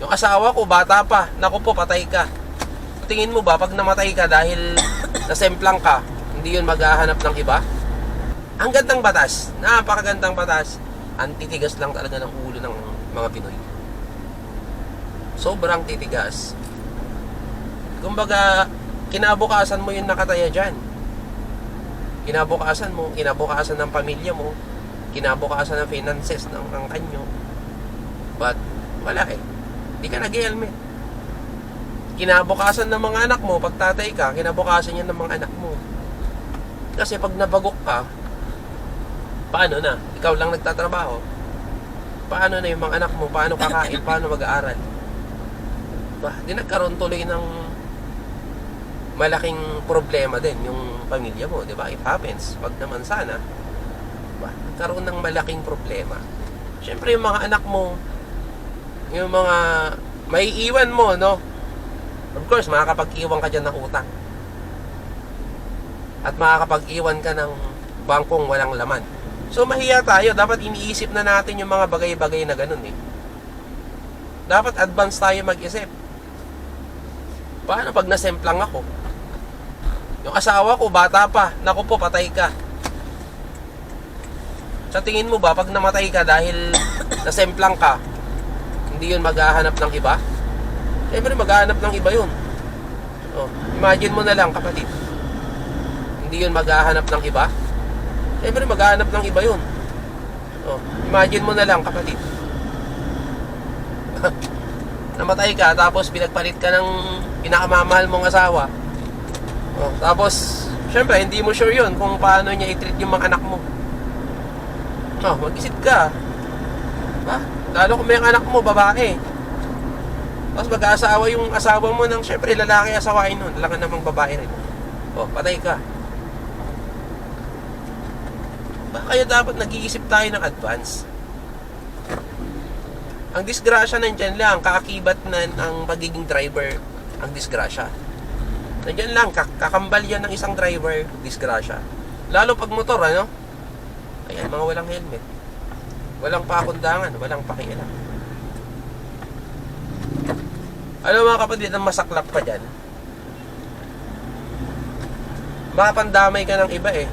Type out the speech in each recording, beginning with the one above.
Yung asawa ko, bata pa. Naku po, patay ka. Tingin mo ba, pag namatay ka dahil nasemplang ka, hindi yun maghahanap ng iba? Ang gandang batas, napakagandang batas. Ang titigas lang talaga ng ulo ng mga Pinoy. Sobrang titigas. Kumbaga, kinabukasan mo yung nakataya dyan. Kinabukasan mo, kinabukasan ng pamilya mo, kinabukasan ng finances ng angkan nyo. But, wala eh. Hindi ka nag-helmet. Kinabukasan ng mga anak mo, pag tatay ka, kinabukasan yan ng mga anak mo. Kasi pag nabagok ka, paano na? Ikaw lang nagtatrabaho. Paano na yung mga anak mo? Paano kakain? Paano mag-aaral? Ba, di nagkaroon tuloy ng malaking problema din yung pamilya mo, di ba? It happens. Pag naman sana, ba, nagkaroon ng malaking problema. Siyempre yung mga anak mo, yung mga may iwan mo, no? Of course, makakapag-iwan ka dyan ng utang. At makakapag-iwan ka ng bangkong walang laman. So, mahiya tayo. Dapat iniisip na natin yung mga bagay-bagay na ganun eh. Dapat advance tayo mag-isip. Paano pag nasemplang ako? Yung asawa ko, bata pa. Naku po, patay ka. Sa tingin mo ba, pag namatay ka dahil nasemplang ka, hindi yun maghahanap ng iba? Siyempre, maghahanap ng iba yun. Oh, imagine mo na lang, kapatid. Hindi yun maghahanap ng iba? Siyempre, maghahanap ng iba yun. Oh, imagine mo na lang, kapatid. Namatay ka, tapos pinagpalit ka ng pinakamamahal mong asawa. Oh, tapos, syempre, hindi mo sure yun kung paano niya i-treat yung mga anak mo. Oh, mag-isip ka. Ha? Lalo kung may anak mo, babae. Tapos mag-aasawa yung asawa mo ng, syempre, lalaki asawain nun. Talaga namang babae rin. Oh, patay ka. Ba, kaya dapat nag-iisip tayo ng advance. Ang disgrasya nandyan lang, kaakibat na ang pagiging driver ang disgrasya. Nandyan lang, kak- kakambal yan ng isang driver, disgrasya. Lalo pag motor, ano? Ayan, mga walang helmet. Walang pakundangan, walang pakialam. Ano mga kapatid, ang masaklap pa dyan? Makapandamay ka ng iba eh.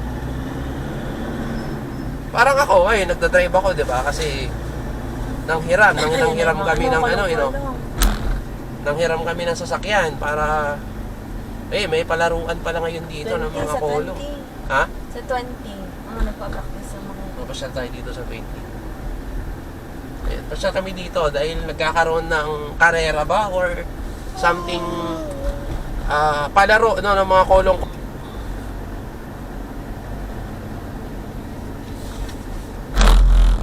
Parang ako, ay, nagdadrive ako, di ba? Kasi, nang hiram, nang, nang hiram kami ng ano, you know, nang hiram kami ng sasakyan para, eh, may palaruan pala ngayon dito ng 20 mga sa polo. 20. Ha? Sa 20, ang nagpa-practice sa mga... Papasyal tayo dito sa 20. Ayan, pasyal kami dito dahil nagkakaroon ng karera ba or something ah palaro no, ng mga kolong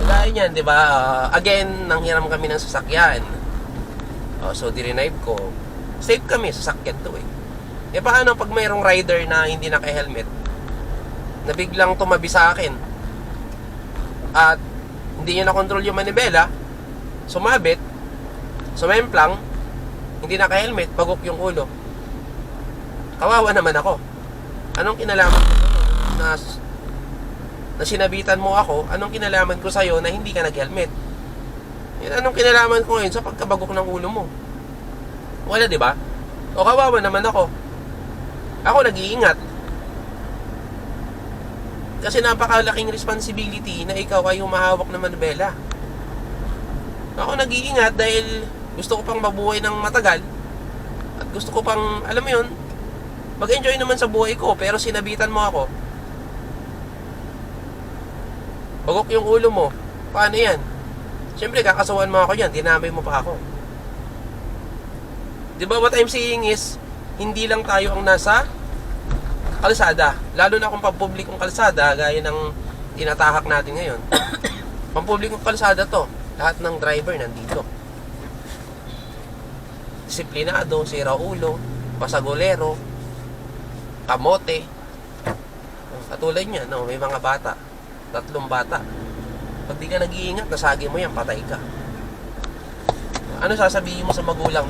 Kagaya niyan, di ba? Ah, again, nanghiram kami ng sasakyan. Oh, so, direnive ko. Safe kami, sasakyan to eh. Eh, paano pag mayroong rider na hindi naka-helmet? Na biglang tumabi sa akin. At hindi niya na-control yung manibela. Sumabit. Sumemplang. Hindi naka-helmet. Bagok yung ulo. Kawawa naman ako. Anong kinalaman ko na na sinabitan mo ako, anong kinalaman ko sa'yo na hindi ka nag-helmet? Yan, anong kinalaman ko ngayon sa pagkabagok ng ulo mo? Wala, di ba? O kawawa naman ako. Ako nag-iingat. Kasi napakalaking responsibility na ikaw ay humahawak ng manibela. Ako nag-iingat dahil gusto ko pang mabuhay ng matagal at gusto ko pang, alam mo yun, mag-enjoy naman sa buhay ko pero sinabitan mo ako. Bagok yung ulo mo. Paano yan? Siyempre, kakasawan mo ako yan. Dinamay mo pa ako. Di ba what I'm saying is, hindi lang tayo ang nasa kalsada. Lalo na kung pampublikong kalsada, gaya ng tinatahak natin ngayon. pampublikong kalsada to. Lahat ng driver nandito. Disiplinado, sira ulo, pasagolero, kamote. Katulad niya, no, may mga bata. Tatlong bata. Pag di ka nag-iingat, nasagi mo yan, patay ka. Ano sasabihin mo sa magulang